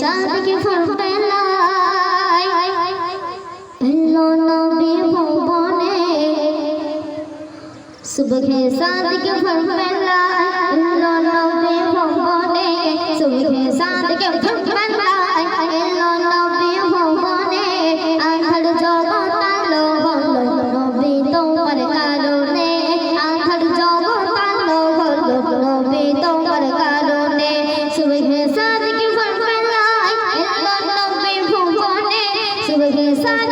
সাদিকে ফরফেলাই এলো নবী ভুবনে। সুবহে সাদিকে ফরফেলাই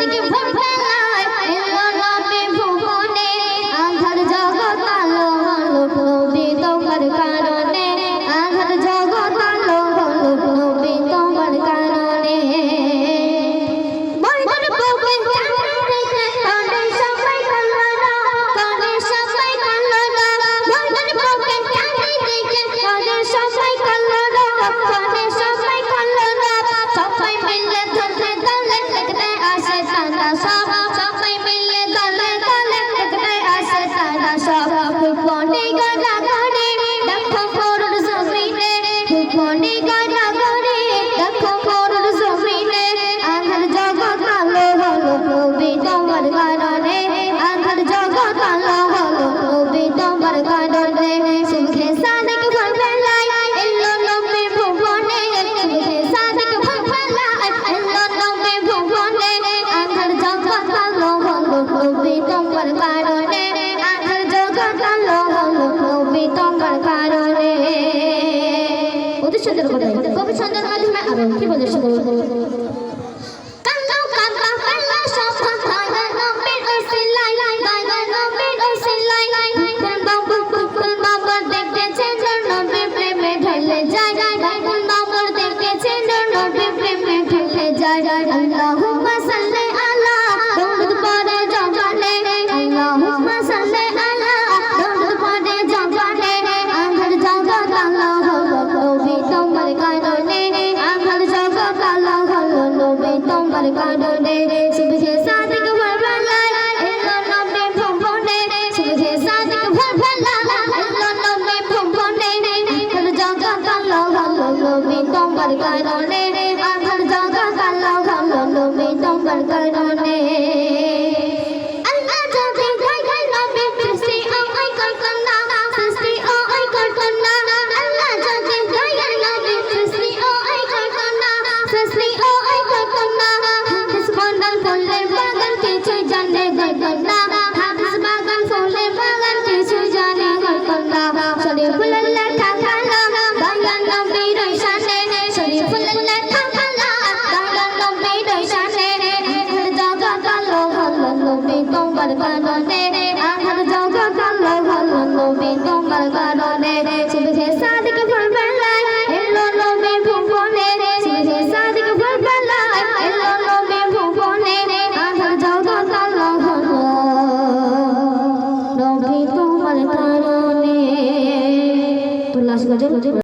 থেকে কবি ছন্দের কি বলে। সর কারণে শুভে সাদিক ভর ভালা এলন নামে ভম ভনে শুভে সাদিক ভর ভালা এলন নামে ভম ভনে আধার জাগা কালো হলো নবী তোমার কারণে আধার জাগা কালো হলো নবী তোমার কারণে